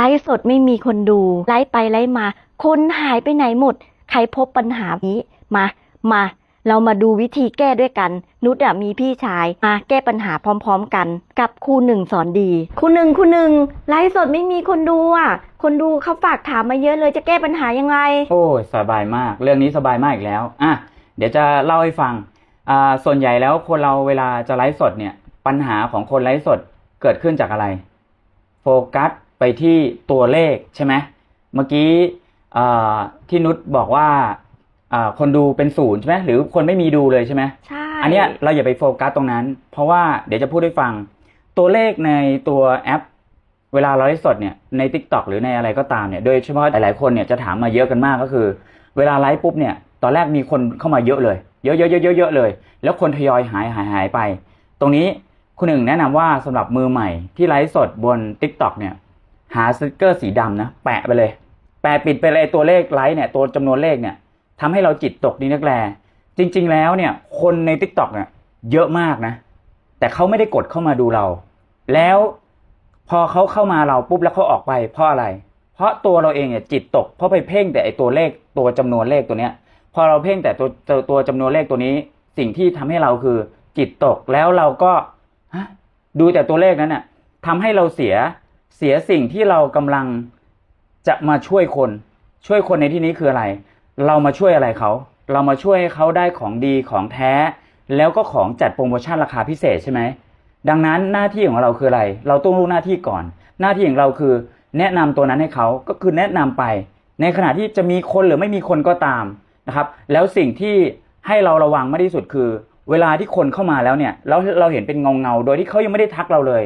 ไลฟ์สดไม่มีคนดู ไลฟ์ไปไลฟ์มา คนหายไปไหนหมด ใครพบปัญหานี้มามา เรามาดูวิธีแก้ด้วยกัน นุชอะมีพี่ชายมาแก้ปัญหาพร้อมๆกัน กับครูหนึ่งสอนดีครูหนึ่งครูหนึ่งไลฟ์สดไม่มีคนดูอะ คนดูเขาฝากถามมาเยอะเลยจะแก้ปัญหายังไง โอ้ยสบายมาก เรื่องนี้สบายมากอีกแล้วอะเดี๋ยวจะเล่าให้ฟังอ่าส่วนใหญ่แล้วคนเราเวลาจะไลฟ์สดเนี่ย ปัญหาของคนไลฟ์สดเกิดขึ้นจากอะไร โฟกัส ไปที่ตัวเลขใช่ไหมเมื่อกี้อ่าที่นุชบอกว่าอ่าคนดูเป็นศูนย์ใช่ไหมหรือคนไม่มีดูเลยใช่ไหมใช่อันเนี้ยเราอย่าไปโฟกัสตรงนั้น เพราะว่าเดี๋ยวจะพูดให้ฟัง ตัวเลขในตัวแอป เวลาเราไลฟ์สดเนี่ยใน t ิ k t o k หรือในอะไรก็ตามเนี่ยโดยเฉพาะหลายๆคนเนี่ยจะถามมาเยอะกันมากก็คือ เวลาไลฟ์ปุ๊บเนี่ยตอนแรกมีคนเข้ามาเยอะเลย เยอะเยอะเยอะเยอะเยอะเลย แล้วคนทยอยหายหายหายไป ตรงนี้คุณหนึ่งแนะนำว่าสำหรับมือใหม่ที่ไลฟ์สดบน t ิ k t o k เนี่ย หาสติกเกอร์สีดำนะ แปะไปเลย แปะปิดไปเลยตัวเลขไลฟ์เนี่ยตัวจำนวนเลขเนี่ยทำให้เราจิตตกนี่นักแลจริง ๆ แล้วเนี่ย คนใน t ิ k t o k เนี่ยเยอะมากนะ แต่เขาไม่ได้กดเข้ามาดูเรา แล้วพอเขาเข้ามาเราปุ๊บแล้วเขาออกไปเพราะอะไร เพราะตัวเราเองเนี่ยจิตตก เพราะไปเพ่งแต่ไอตัวเลขตัวจำนวนเลขตัวเนี้ย พอเราเพ่งแต่ตัวตัวจำนวนเลขตัวนี้ สิ่งที่ทำให้เราคือจิตตกแล้วเราก็ดูแต่ตัวเลขนั้นน่ะทำให้เราเสีย เสียสิ่งที่เรากำลังจะมาช่วยคน ช่วยคนในที่นี้คืออะไร เรามาช่วยอะไรเขา เรามาช่วยให้เขาได้ของดีของแท้ แล้วก็ของจัดโปรโมชั่นราคาพิเศษใช่ไหมดังนั้นหน้าที่ของเราคืออะไร เราต้องรู้หน้าที่ก่อน หน้าที่ของเราคือ แนะนำตัวนั้นให้เขาก็คือแนะนำไป ในขณะที่จะมีคนหรือไม่มีคนก็ตามนะครับ แล้วสิ่งที่ให้เราระวังมากที่สุดคือ เวลาที่คนเข้ามาแล้วเนี่ยแล้วเราเห็นเป็นเงาเงาโดยที่เขายังไม่ได้ทักเราเลย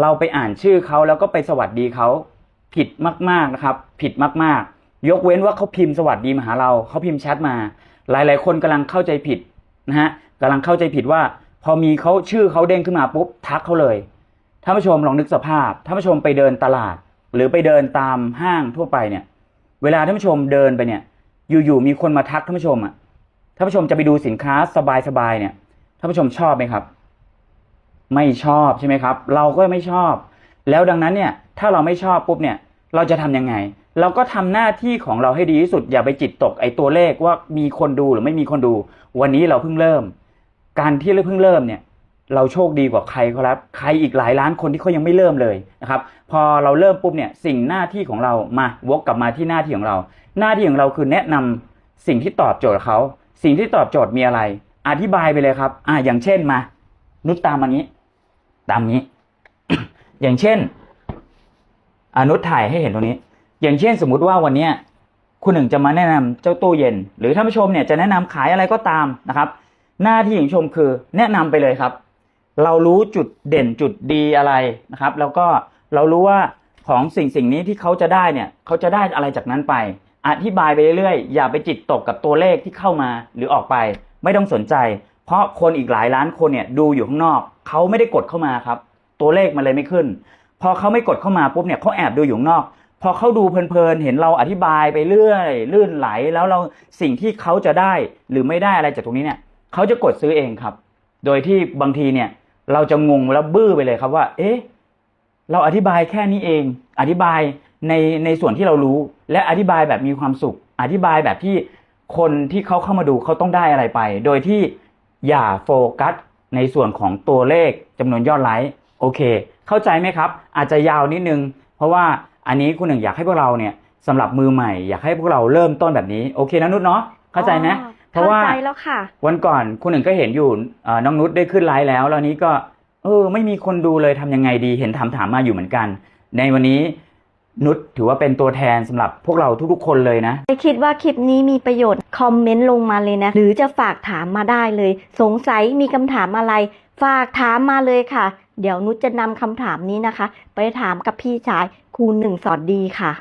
เราไปอ่านชื่อเขาแล้วก็ไปสวัสดีเขาผิดมากๆนะครับ ผิดมากๆ ยกเว้นว่าเขาพิมพ์สวัสดีมาหาเราเขาพิมพ์แชทมา หลายๆ คนกำลังเข้าใจผิดนะฮะกำลังเข้าใจผิดว่า พอมีเขาชื่อเขาเด้งขึ้นมาปุ๊บทักเขาเลยท่านผู้ชมลองนึกสภาพท่านผู้ชมไปเดินตลาด หรือไปเดินตามห้างทั่วไปเนี่ย เวลาท่านผู้ชมเดินไปเนี่ย อยู่ๆมีคนมาทักท่านผู้ชมอะท่านผู้ชมจะไปดูสินค้าสบายๆเนี่ยท่านผู้ชมชอบไหมครับ ไม่ชอบใช่ไหมครับ เราก็ไม่ชอบ แล้วดังนั้นเนี่ยถ้าเราไม่ชอบปุ๊บเนี่ยเราจะทำยังไง เราก็ทำหน้าที่ของเราให้ดีที่สุดอย่าไปจิตตกไอ้ตัวเลขว่ามีคนดูหรือไม่มีคนดู วันนี้เราเพิ่งเริ่ม การที่เราเพิ่งเริ่มเนี่ยเราโชคดีกว่าใครครับ ใครอีกหลายล้านคนที่เขายังไม่เริ่มเลยนะครับ พอเราเริ่มปุ๊บเนี่ยสิ่งหน้าที่ของเรามาวกกลับมาที่หน้าที่ของเรา หน้าที่ของเราคือแนะนำสิ่งที่ตอบโจทย์เขา สิ่งที่ตอบโจทย์มีอะไร อธิบายไปเลยครับ อ่าอย่างเช่นมา นุชตามมานี้ ตามนี้ อย่างเช่น อนุถ่ายให้เห็นตรงนี้ อย่างเช่นสมมุติว่าวันเนี้ยคุณหนึ่งจะมาแนะนำเจ้าตู้เย็น หรือท่านผู้ชมเนี่ยจะแนะนำขายอะไรก็ตามนะครับ หน้าที่ของชมคือแนะนำไปเลยครับ เรารู้จุดเด่นจุดดีอะไรนะครับ แล้วก็เรารู้ว่าของสิ่งสิ่งนี้ที่เขาจะได้เนี่ยเขาจะได้อะไรจากนั้นไป อธิบายไปเรื่อยๆอย่าไปจิตตกกับตัวเลขที่เข้ามาหรือออกไป ไม่ต้องสนใจ เพราะคนอีกหลายล้านคนเนี่ยดูอยู่ข้างนอกเขาไม่ได้กดเข้ามาครับ ตัวเลขมันเลยไม่ขึ้น พอเขาไม่กดเข้ามาปุ๊บเนี่ยเขาแอบดูอยู่ข้างนอก พอเขาดูเพลินๆเห็นเราอธิบายไปเรื่อยลื่นไหลแล้วเราสิ่งที่เขาจะได้หรือไม่ได้อะไรจากตรงนี้เนี่ยเขาจะกดซื้อเองครับ โดยที่บางทีเนี่ยเราจะงงแล้วบื้อไปเลยครับว่า เอ๊ะเราอธิบายแค่นี้เอง อธิบายในในส่วนที่เรารู้ และอธิบายแบบมีความสุข อธิบายแบบที่คนที่เขาเข้ามาดูเขาต้องได้อะไรไป โดยที่ อย่าโฟกัสในส่วนของตัวเลขจำนวนยอดไลค์โอเค เข้าใจไหมครับ อาจจะยาวนิดนึง เพราะว่าอันนี้คุณหนึ่งอยากให้พวกเราเนี่ยสำหรับมือใหม่ อยากให้พวกเราเริ่มต้นแบบนี้โอเคนะนุชเนาะเข้าใจไหมอ๋อเพราะว่าเข้าใจแล้วค่ะวันก่อนคุณหนึ่งก็เห็นอยู่เอ่อน้องนุชได้ขึ้นไลฟ์แล้วแล้วนี้ก็เออไม่มีคนดูเลยทำยังไงดีเห็นถามถามๆมาอยู่เหมือนกัน ในวันนี้ นุชถือว่าเป็นตัวแทนสำหรับพวกเราทุกๆ คนเลยนะใครคิดว่าคลิปนี้มีประโยชน์ คอมเมนต์ลงมาเลยนะ หรือจะฝากถามมาได้เลย สงสัยมีคำถามอะไร ฝากถามมาเลยค่ะ เดี๋ยวนุชจะนำคำถามนี้นะคะ ไปถามกับพี่ชายครูหนึ่งสอนดีค่ะ